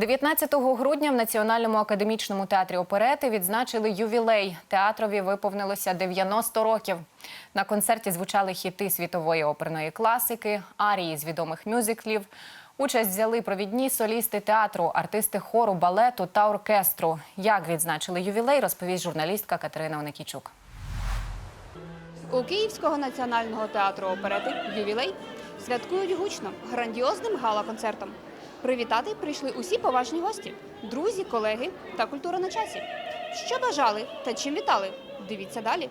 19 грудня в Національному академічному театрі оперети відзначили ювілей. Театрові виповнилося 90 років. На концерті звучали хіти світової оперної класики, арії з відомих мюзиклів. Участь взяли провідні солісти театру, артисти хору, балету та оркестру. Як відзначили ювілей, розповість журналістка Катерина Оникічук. У Київського національного театру оперети ювілей святкують гучно грандіозним гала-концертом. Привітати прийшли усі поважні гості, друзі, колеги та культура на часі. Що бажали та чим вітали? Дивіться далі.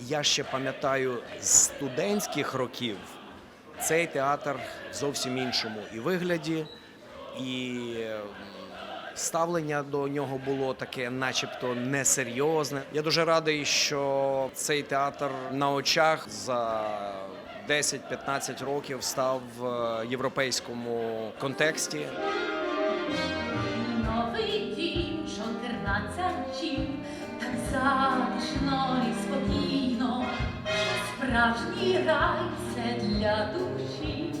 Я ще пам'ятаю з студентських років цей театр зовсім іншому і вигляді, і ставлення до нього було таке, начебто, несерйозне. Я дуже радий, що цей театр на очах за 10-15 років став в європейському контексті. Новий дім, чотирнадцятів, так затишно і спокійно, справжній рай для душі,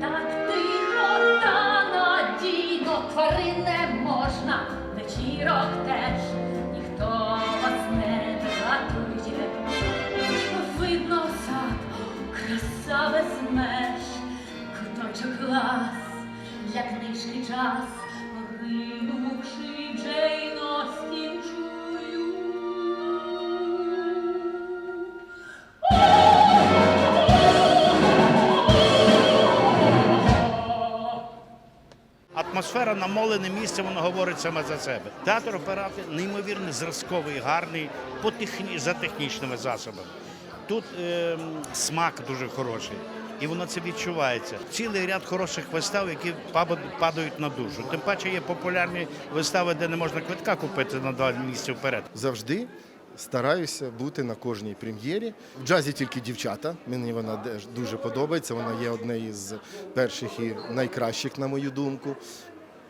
так тихо та надійно, тварин можна, вечірок теж ніхто вас не дратує. Видно сад, краса без меж, куточок глаз, для книжки час, поринувши Джейн Атмосфера намолене місце, воно говорить саме за себе. Театр операти неймовірно зразковий, гарний по техні... за технічними засобами. Тут ем, смак дуже хороший, і воно це відчувається. Цілий ряд хороших вистав, які падають на душу. Тим паче є популярні вистави, де не можна квитка купити на два місяці вперед. завжди стараюся бути на кожній прем'єрі. В джазі тільки дівчата. Мені вона дуже подобається. Вона є однією з перших і найкращих, на мою думку.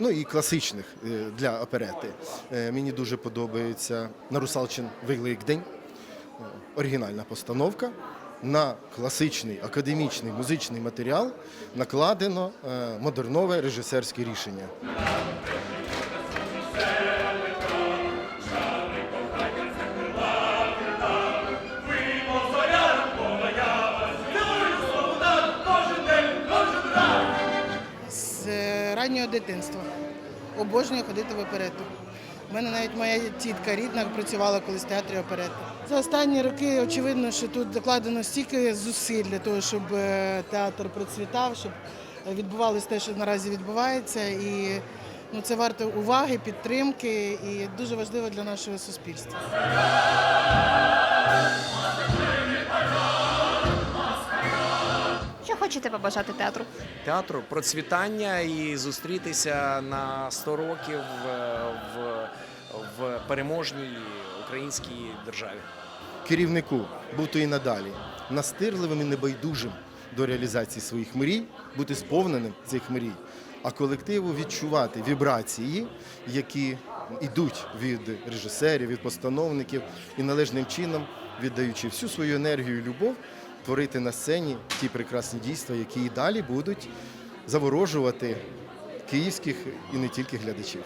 Ну і класичних е, для оперети. Е, Мені дуже подобається на Русалчин Великдень. Е, Оригінальна постановка. На класичний академічний музичний матеріал накладено модернове режисерське рішення. Дитинства. Обожнюю ходити в оперету. У мене навіть моя тітка рідна працювала колись в театрі оперети. За останні роки очевидно, що тут докладено стільки зусиль для того, щоб е, театр процвітав, щоб відбувалося те, що наразі відбувається. І ну, це варто уваги, підтримки і дуже важливо для нашого суспільства. Хочете побажати театру? театру процвітання і зустрітися на 100 років е, в, в переможній українській державі. керівнику бути і надалі настирливим і небайдужим до реалізації своїх мрій, бути сповненим цих мрій, а колективу відчувати вібрації, які йдуть від режисерів, від постановників, і належним чином, віддаючи всю свою енергію і любов, творити на сцені ті прекрасні дійства, які і далі будуть заворожувати київських і не тільки глядачів.